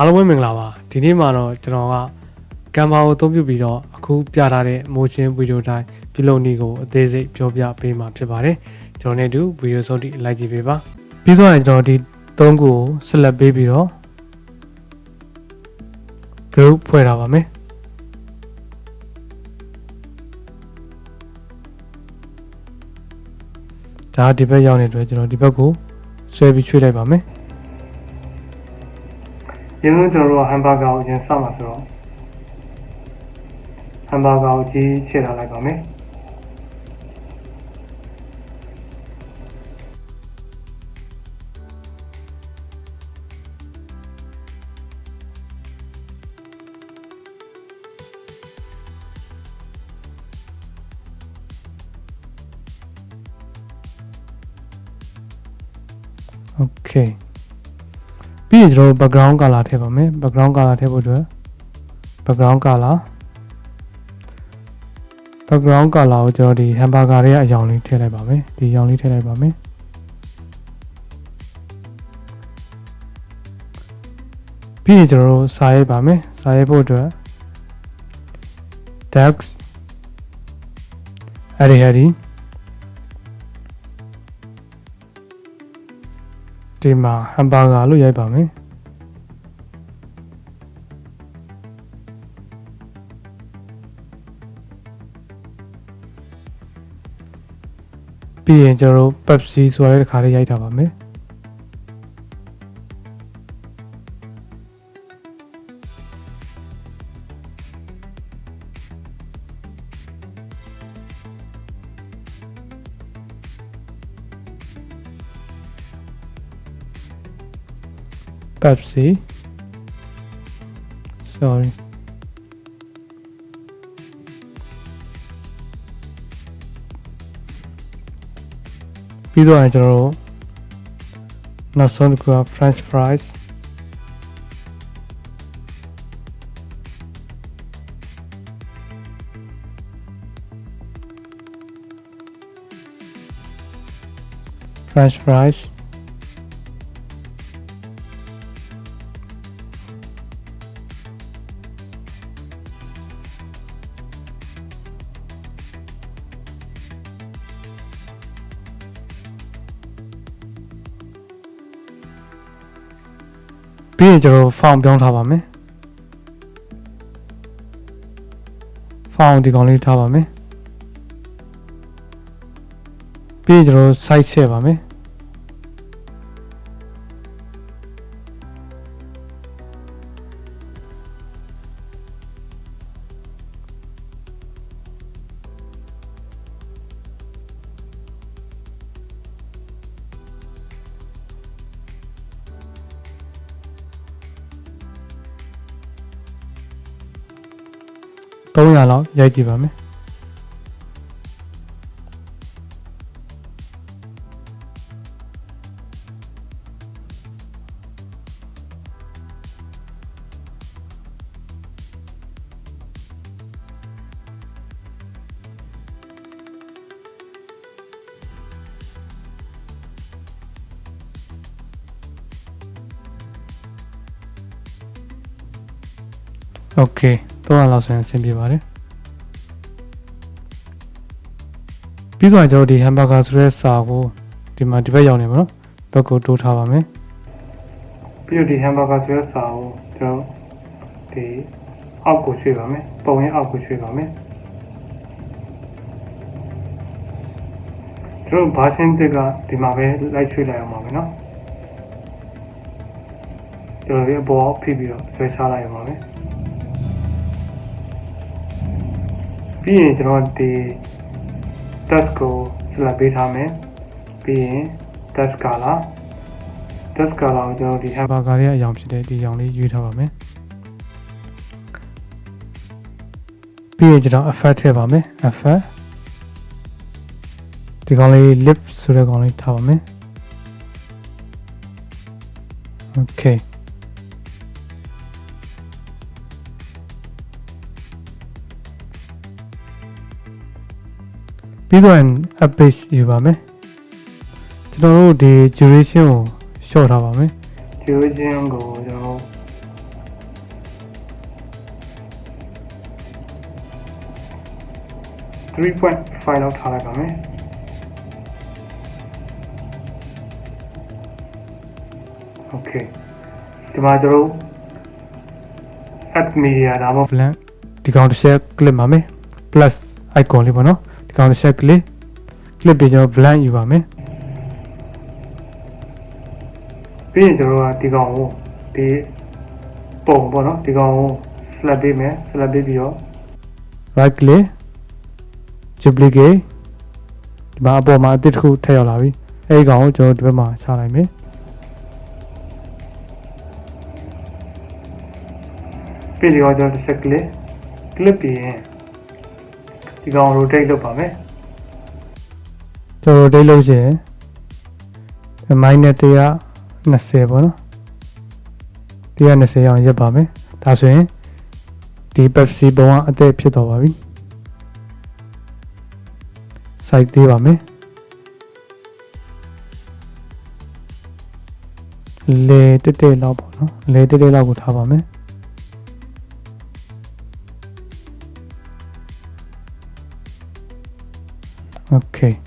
အားလုံးပဲမင်္ဂလာပါဒီနေ့မှာတော့ကျွန်တော်ကကံပါကိုအသုံးပြုပြီးတော့အခုပြထားတဲ့မိုးချင်းဗီဒီယိုတိုင်းပြုလုပ်နည်းကိုအသေးစိတ်ပြောပြပေးမှာဖြစ်ပါတယ်ကျွန်တော်နဲ့အတူဗီဒီယိုစုံတိလိုက်ကြည့်ပေးပါပြီးတော့ရင်ကျွန်တော်ဒီသုံးခုကိုဆက်လက်ပေးပြီးတော့ group ဖွဲ့ထားပါမယ်ဒါဒီဘက်ရောက်နေတဲ့အတွက်ကျွန်တော်ဒီဘက်ကိုဆွဲပြီးချွေးလိုက်ပါမယ် ရင်းနှီးကျွန်တော်တို့ဟမ်ဘာဂါကိုရင်စမှာဆိုတော့ဟမ်ဘာဂါကိုကြီးချစ်ထားလိုက်ပါမယ်โอเค ပြီးရင်ကျွန်တော်တို့ background color ထည့်ပါမယ် background color ထည့်ဖို့အတွက် background color background color ကိုကျွန်တော်ဒီ hamburger တွေကအရောင်လေးထည့်လိုက်ပါမယ်ဒီအရောင်လေးထည့်လိုက်ပါမယ်ပြီးရင်ကျွန်တော်တို့စာရေးပါမယ်စာရေးဖို့အတွက် text အဲ့ဒီအဲ့ဒီ ဒီမှာ hamburger လို့ရိုက်ပါမယ်ပြီးရင်ကျွန်တော်တို့ Pepsi ဆိုတဲ့တစ်ခါလေးရိုက်တာပါမယ် Pepsi sorry ပြီးတော့ရင်ကျွန်တော်တို့နောက်ဆုံးတစ်ခုက French fries French fries ပြီးရင်ကျွန်တော် font ပြောင်းထားပါမယ် font ဒီကောင်လေးထားပါမယ်ပြီးရင်ကျွန်တော် size ချက်ပါမယ် 300လောက်ရိုက်ကြည့်ပါမယ်โอเค 300လောက်ဆိုရင်အဆင်ပြေပါတယ်ပြီးတော့ကျွန်တော်ဒီ hamburger ဆိုတဲ့စာကိုဒီမှာဒီဘက်ရောက်နေမှာနော်ဘက်ကိုတိုးထားပါမယ်ပြီးတော့ဒီ hamburger ဆိုတဲ့စာကိုကျွန်တော်ဒီအောက်ကိုရွှေ့ပါမယ်ပုံရင်အောက်ကိုရွှေ့ပါမယ်ကျွန်တော်ဘာရှင်းတစ်ကဒီမှာပဲလိုက်ရွှေ့လိုက်အောင်ပါမယ်နော်ကျွန်တော်ဒီအပေါ်ဖိပြီးတော့ဆွဲချလိုက်အောင်ပါမယ် ပြီးရင်ကျွန်တော်ဒီ task ကို select ပေးထားမယ်ပြီးရင် task color task color ကိုကျွန်တော်ဒီ hamburger ရဲ့အရောင်ဖြစ်တဲ့ဒီအရောင်လေးရွေးထားပါမယ်ပြီးရင်ကျွန်တော် effect ထည့်ပါမယ် effect ဒီကောင်လေး lip ဆိုတဲ့ကောင်လေးထားပါမယ် okay ပြီးတော့ app page ယူပါမယ်ကျွန်တော်တို့ဒီ duration ကို short ထားပါမယ် duration ကိုကျွန်တော်3.5လောက်ထားလိုက်ပါမယ်โอเคဒီမှာကျွန်တော် app media ဒါမှမဟုတ် blank ဒီကောင်တစ်ချက် click ပါမယ် plus icon လေးပေါ့နော် ကောင်တစ်ချက် click click ပြီးကျွန်တော် blank ယူပါမယ်ပြီးရင်ကျွန်တော်ကဒီကောင်ကိုဒီပုံပေါ့နော်ဒီကောင်ကို select ပေးမယ် select ပေးပြီးတော့ right click duplicate ဒီမှာအပေါ်မှာအသစ်တစ်ခုထည့်ရောက်လာပြီအဲဒီကောင်ကိုကျွန်တော်ဒီဘက်မှာချလိုက်မယ်ပြီးဒီကောင်ကျွန်တော်တစ်ချက် click click ပြီးရင် ဒီကောင် rotate လုပ်ပါမယ်ကျွန်တော် rotate လုပ်ရင် minus 120ပေါ့နော်120အောင်ရက်ပါမယ်ဒါဆိုရင်ဒီ Pepsi ပုံကအသက်ဖြစ်သွားပါပြီစိုက်သေးပါမယ်လေတက်တက်လောက်ပေါ့နော်လေတက်တက်လောက်ကိုထားပါမယ် Okay.